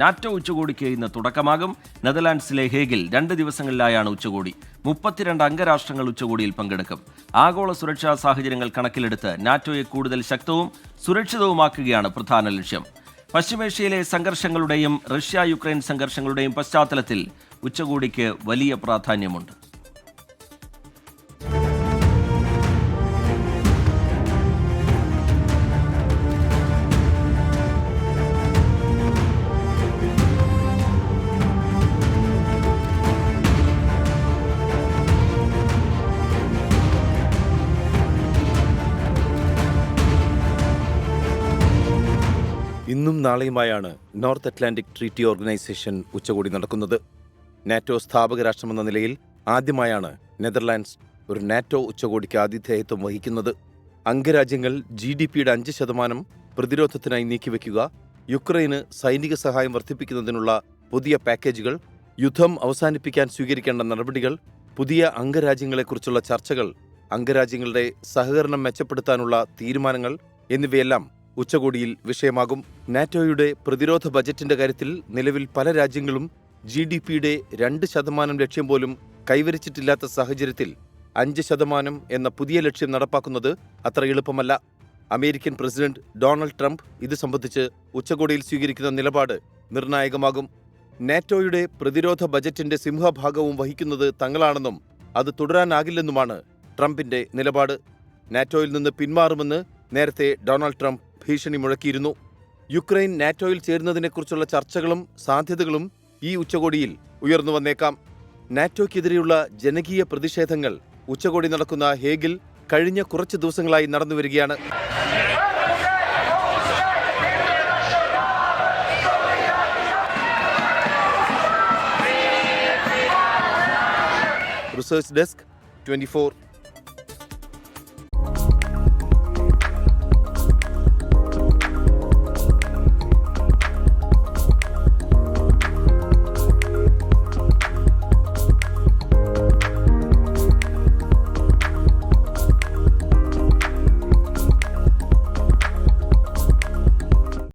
NATO ഉച്ചകോടിക്ക് ഇന്ന് തുടക്കമാകും. നെതർലാൻഡ്സിലെ ഹേഗിൽ രണ്ട് ദിവസങ്ങളിലായാണ് ഉച്ചകോടി. മുപ്പത്തിരണ്ട് അംഗരാഷ്ട്രങ്ങൾ ഉച്ചകോടിയിൽ പങ്കെടുക്കും. ആഗോള സുരക്ഷാ സാഹചര്യങ്ങൾ കണക്കിലെടുത്ത് നാറ്റോയെ കൂടുതൽ ശക്തവും സുരക്ഷിതവുമാക്കുകയാണ് പ്രധാന ലക്ഷ്യം. പശ്ചിമേഷ്യയിലെ സംഘർഷങ്ങളുടെയും റഷ്യ യുക്രൈൻ സംഘർഷങ്ങളുടെയും പശ്ചാത്തലത്തിൽ ഉച്ചകോടിക്ക് വലിയ പ്രാധാന്യമുണ്ട്. ഇന്നും നാളെയുമായാണ് നോർത്ത് അറ്റ്ലാന്റിക് ട്രീറ്റി ഓർഗനൈസേഷൻ ഉച്ചകോടി നടക്കുന്നത്. നാറ്റോ സ്ഥാപക രാഷ്ട്രമെന്ന നിലയിൽ ആദ്യമായാണ് നെതർലാൻഡ്സ് ഒരു നാറ്റോ ഉച്ചകോടിക്ക് ആതിഥേയത്വം വഹിക്കുന്നത്. അംഗരാജ്യങ്ങൾ ജി ഡി പിയുടെ അഞ്ച് ശതമാനം പ്രതിരോധത്തിനായി നീക്കിവെക്കുക യുക്രൈന് സൈനിക സഹായം വർദ്ധിപ്പിക്കുന്നതിനുള്ള പുതിയ പാക്കേജുകൾ യുദ്ധം അവസാനിപ്പിക്കാൻ സ്വീകരിക്കേണ്ട നടപടികൾ പുതിയ അംഗരാജ്യങ്ങളെക്കുറിച്ചുള്ള ചർച്ചകൾ അംഗരാജ്യങ്ങളുടെ സഹകരണം മെച്ചപ്പെടുത്താനുള്ള തീരുമാനങ്ങൾ എന്നിവയെല്ലാം ഉച്ചകോടിയിൽ വിഷയമാകും. നാറ്റോയുടെ പ്രതിരോധ ബജറ്റിന്റെ കാര്യത്തിൽ നിലവിൽ പല രാജ്യങ്ങളും ജി ഡി പിയുടെ രണ്ട് ശതമാനം ലക്ഷ്യം പോലും കൈവരിച്ചിട്ടില്ലാത്ത സാഹചര്യത്തിൽ അഞ്ച് ശതമാനം എന്ന പുതിയ ലക്ഷ്യം നടപ്പാക്കുന്നത് അത്ര എളുപ്പമല്ല. അമേരിക്കൻ പ്രസിഡന്റ് ഡൊണാൾഡ് ട്രംപ് ഇത് സംബന്ധിച്ച് ഉച്ചകോടിയിൽ സ്വീകരിക്കുന്ന നിലപാട് നിർണായകമാകും. നാറ്റോയുടെ പ്രതിരോധ ബജറ്റിന്റെ സിംഹഭാഗവും വഹിക്കുന്നത് തങ്ങളാണെന്നും അത് തുടരാനാകില്ലെന്നുമാണ് ട്രംപിന്റെ നിലപാട്. നാറ്റോയിൽ നിന്ന് പിന്മാറുമെന്ന് നേരത്തെ ഡൊണാൾഡ് ട്രംപ് ഭീഷണി മുഴക്കിയിരുന്നു. യുക്രൈൻ നാറ്റോയിൽ ചേരുന്നതിനെക്കുറിച്ചുള്ള ചർച്ചകളും സാധ്യതകളും ഈ ഉച്ചകോടിയിൽ ഉയർന്നു വന്നേക്കാം. നാറ്റോയ്ക്കെതിരെയുള്ള ജനകീയ പ്രതിഷേധങ്ങൾ ഉച്ചകോടി നടക്കുന്ന ഹേഗിൽ കഴിഞ്ഞ കുറച്ച് ദിവസങ്ങളായി നടന്നുവരികയാണ് റിസർച്ച് ഡെസ്ക് ട്വന്റി